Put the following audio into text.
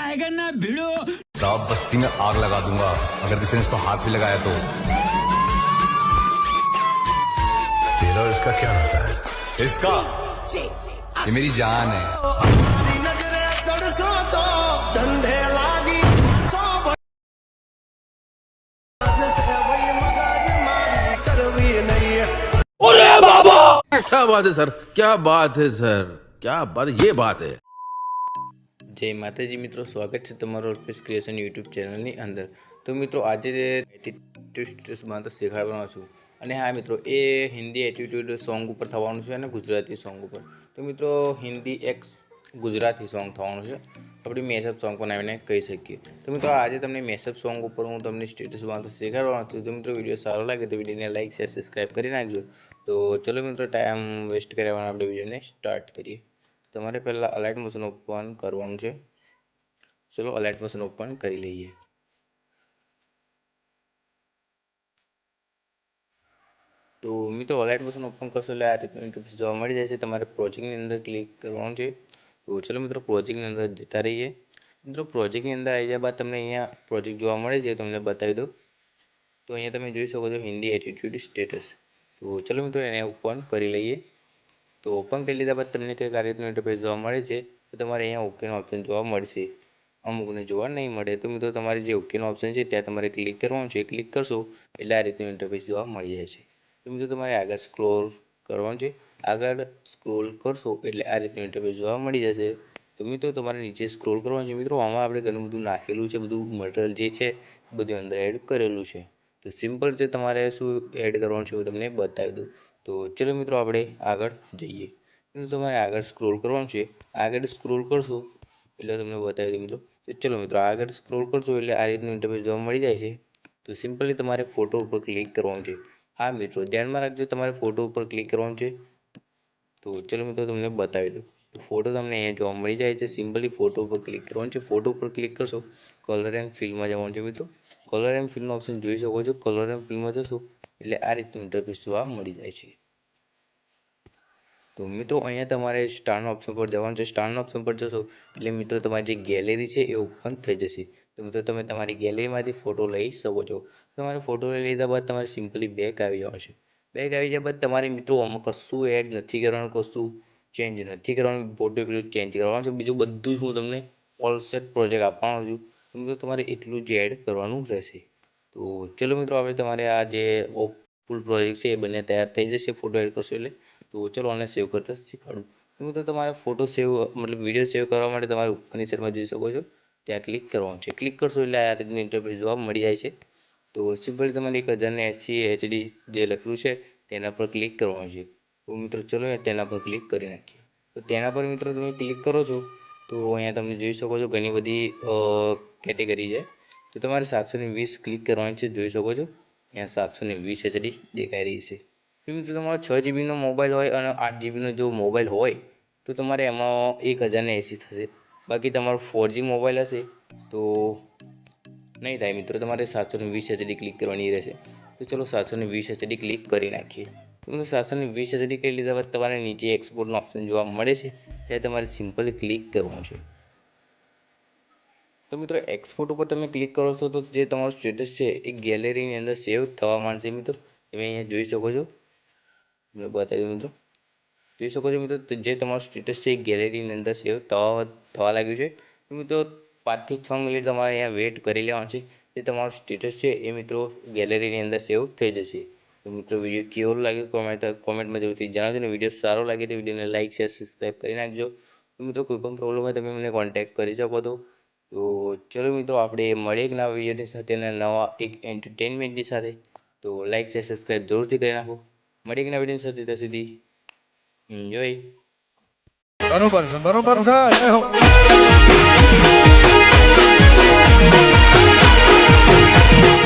आएगा ना भिड़ो। साहब बस्ती में आग लगा दूँगा। अगर किसी ने इसको हाथ भी लगाया तो। तेरा इसका क्या नाता है? इसका? ये मेरी जान है। क्या बात है सर? क्या बात है सर? क्या बात ये बात है। જય માતાજી મિત્રો, સ્વાગત છે તમારો અલ્પેશ ક્રિએશન યુટ્યુબ ચેનલની અંદર. તો મિત્રો, આજે એટીટ્યુડમાં તો શીખવાડવાનો છું. અને હા મિત્રો, એ હિન્દી એટીટ્યુડ સોંગ ઉપર થવાનું છે અને ગુજરાતી સોંગ ઉપર. તો મિત્રો, હિન્દી એક્સ ગુજરાતી સોંગ થવાનું છે. આપણે મેસઅપ સોંગ પણ આવીને કહી શકીએ. તો મિત્રો, આજે તમને મેસઅપ સોંગ ઉપર હું તમને સ્ટેટસમાં તો શીખવાડવાનો છું. તો મિત્રો, વીડિયો સારો લાગે તો વિડીયોને લાઈક શેર સબસ્ક્રાઈબ કરી નાખજો. તો ચલો મિત્રો ટાઈમ વેસ્ટ કર્યા આપણે વિડીયોને સ્ટાર્ટ કરીએ. તમારે પહેલાં અલાઇટ મોશન ઓપન કરવાનું છે. ચલો અલાઇટ મોશન ઓપન કરી લઈએ. તો મિત્રો અલાઇટ મોશન ઓપન કરશો એટલે આ રીતનું જોવા મળી છે. તમારે પ્રોજેક્ટની અંદર ક્લિક કરવાનું છે. તો ચલો મિત્રો પ્રોજેક્ટની અંદર જતા રહીએ. મિત્રો પ્રોજેક્ટની અંદર આવી જાય બાદ તમને અહીંયા પ્રોજેક્ટ જોવા મળે છે. તમને બતાવી દઉં. તો અહીંયા તમે જોઈ શકો છો હિન્દી એટીટ્યુડ સ્ટેટસ તો ચલો મિત્રો એને ઓપન કરી લઈએ. તો ઓપન કરી લીધા બાદ તમને આ રીતનું ઇન્ટરફેસ જોવા મળે છે? તો તમારે અહીંયા ઓકેનો ઓપ્શન જોવા મળશે. અમુકને જોવા નહીં મળે. તો મિત્રો, તમારે જે ઓકેનો ઓપ્શન છે, ત્યાં તમારે ક્લિક કરવાનું છે. ક્લિક કરશો એટલે આ રીતનું ઇન્ટરફેસ જોવા મળી જાય છે. તો મિત્રો, તમારે આગળ સ્ક્રોલ કરવાનું છે. આગળ સ્ક્રોલ કરશો એટલે આ રીતનું ઇન્ટરફેસ જોવા મળી જશે. તો મિત્રો, તમારે નીચે સ્ક્રોલ કરવાનું છે. મિત્રો, આમાં આપણે ઘણું બધું નાખેલું છે. બધું મટીરિયલ જે છે, બધું અંદર એડ કરેલું છે. તો સિમ્પલ છે તમારે શું એડ કરવાનું છે હું તમને બતાવી દઉં. તો ચલો મિત્રો આપણે આગળ જઈએ. તમારે આગળ સ્ક્રોલ કરવાનું છે. આગળ સ્ક્રોલ કરશો એટલે તમને બતાવી દઉં મિત્રો. તો ચલો મિત્રો, આગળ સ્ક્રોલ કરશો એટલે આ રીતનું ઇન્ટરફેસ જોવા મળી જાય છે. તો સિમ્પલી તમારે ફોટો ઉપર ક્લિક કરવાનું છે. હા મિત્રો, ધ્યાનમાં રાખજો તમારે ફોટો ઉપર ક્લિક કરવાનું છે. તો ચલો મિત્રો, તમને બતાવી દઉં. તો ફોટો તમને અહીંયા જોવા મળી જાય છે. સિમ્પલી ફોટો ઉપર ક્લિક કરવાનું છે. ફોટો ઉપર ક્લિક કરશો કલર એન્ડ ફિલ્ડમાં જવાનું છે મિત્રો. કલર એન્ડ ફિલ્ડનો ઓપ્શન જોઈ શકો છો. કલર એન્ડ ફિલ્ડમાં જશો. એટલે આ રીતનું ઇન્ટરફેસ જોવા મળી જાય છે. તો મિત્રો, અહીંયા તમારે સ્ટારના ઓપ્શન પર જવાનું છે. સ્ટારના ઓપ્શન પર જશો એટલે મિત્રો, તમારી જે ગેલેરી છે એ ઓપન થઈ જશે. તો મિત્રો, તમે તમારી ગેલેરીમાંથી ફોટો લઈ શકો છો. તમારે ફોટો લઈ લીધા બાદ તમારે સિમ્પલી બેક આવી જવાનું છે. બેક આવી જાય બાદ તમારે મિત્રો, આમાં કશું એડ નથી કરવાનું, કશું ચેન્જ નથી કરવાનું. ફોટો પેલું ચેન્જ કરવાનું છે. બીજું બધું જ હું તમને ઓલ સેટ પ્રોજેક્ટ આપવાનો છું. મિત્રો, તમારે એટલું જ એડ કરવાનું રહેશે. તો ચલો મિત્રો આપણે તમારે આ જે ફૂલ પ્રોજેક્ટ છે એ બંને તૈયાર થઈ જશે ફોટો એડ કરશો એટલે. તો ચલો આને સેવ કરતા શીખવાડું. મિત્રો, તમારે ફોટો સેવ મતલબ વીડિયો સેવ કરવા માટે તમારે ઉપરની સાઈડમાં જોઈ શકો છો. ત્યાં ક્લિક કરવાનું છે. ક્લિક કરશો એટલે આ રીતની ઇન્ટરફેસ જોવા મળી જાય છે. તો સિમ્પલી તમારે એક હજારને એસી એચડી જે લખેલું છે, તેના પર ક્લિક કરવાનું છે. તો મિત્રો, ચલો તેના પર ક્લિક કરી નાખીએ. તો તેના પર મિત્રો, તમે ક્લિક કરો છો, તો અહીંયા તમે જોઈ શકો છો ઘણી બધી કેટેગરી છે. તો તમારે સાતસો ને વીસ ક્લિક કરવાની છે, જોઈ શકો છો. અહીંયા સાતસો ને વીસ એચડી દેખાઈ રહી છે. મિત્રો, તમારો છ જીબીનો મોબાઈલ હોય અને આઠ જીબીનો જો મોબાઈલ હોય, તો તમારે એમાં એક હજારને એંસી થશે. બાકી તમારો ફોર જી મોબાઈલ હશે, તો નહીં થાય મિત્રો, તમારે સાતસો ને વીસ એચડી ક્લિક કરવાની રહેશે. તો ચલો સાતસો ને વીસ એચડી ક્લિક કરી નાખીએ. તો મિત્રો સાતસો ને વીસ એચડી કરી લીધા બાદ તમારે નીચે એક્સપોર્ટનો ઓપ્શન જોવા મળે છે. ત્યારે તમારે સિમ્પલ ક્લિક કરવાનું છે. તો મિત્રો એક્સપોર્ટ ઉપર તમે ક્લિક કરો છો તો જે તમારું સ્ટેટસ છે એ ગેલેરીની અંદર સેવ થવા માંડશે મિત્રો. તમે અહીંયા જોઈ શકો છો. બતાવી દઉં મિત્રો. જોઈ શકો છો મિત્રો જે તમારું સ્ટેટસ છે એ ગેલેરીની અંદર સેવ થવા થવા લાગ્યું છે. મિત્રો પાંચથી છ મિનિટ તમારે અહીંયા વેટ કરી લેવાનું છે. જે તમારું સ્ટેટસ છે એ મિત્રો ગેલેરીની અંદર સેવ થઈ જશે. તો મિત્રો વીડિયો કેવો લાગ્યો કોમેન્ટ કોમેન્ટમાં જરૂરથી જણાવજો ને. વીડિયો સારો લાગે તો વિડીયોને લાઇક શેર સબસ્ક્રાઈબ કરી નાખજો. તો મિત્રો કોઈ પણ પ્રોબ્લેમ હોય તમે મને કોન્ટેક્ટ કરી શકો છો. તો ચલો મિત્રો, આપણે મળીએ એક નવા વિડીયોની સાથે અને નવા એક એન્ટરટેનમેન્ટની સાથે. તો લાઇક શેર સબસ્ક્રાઈબ જરૂરથી કરી નાખો. મળીએ એક નવા વિડીયોની સાથે, ત્યાં સુધી એન્જોય બરોબર છે બરોબર છે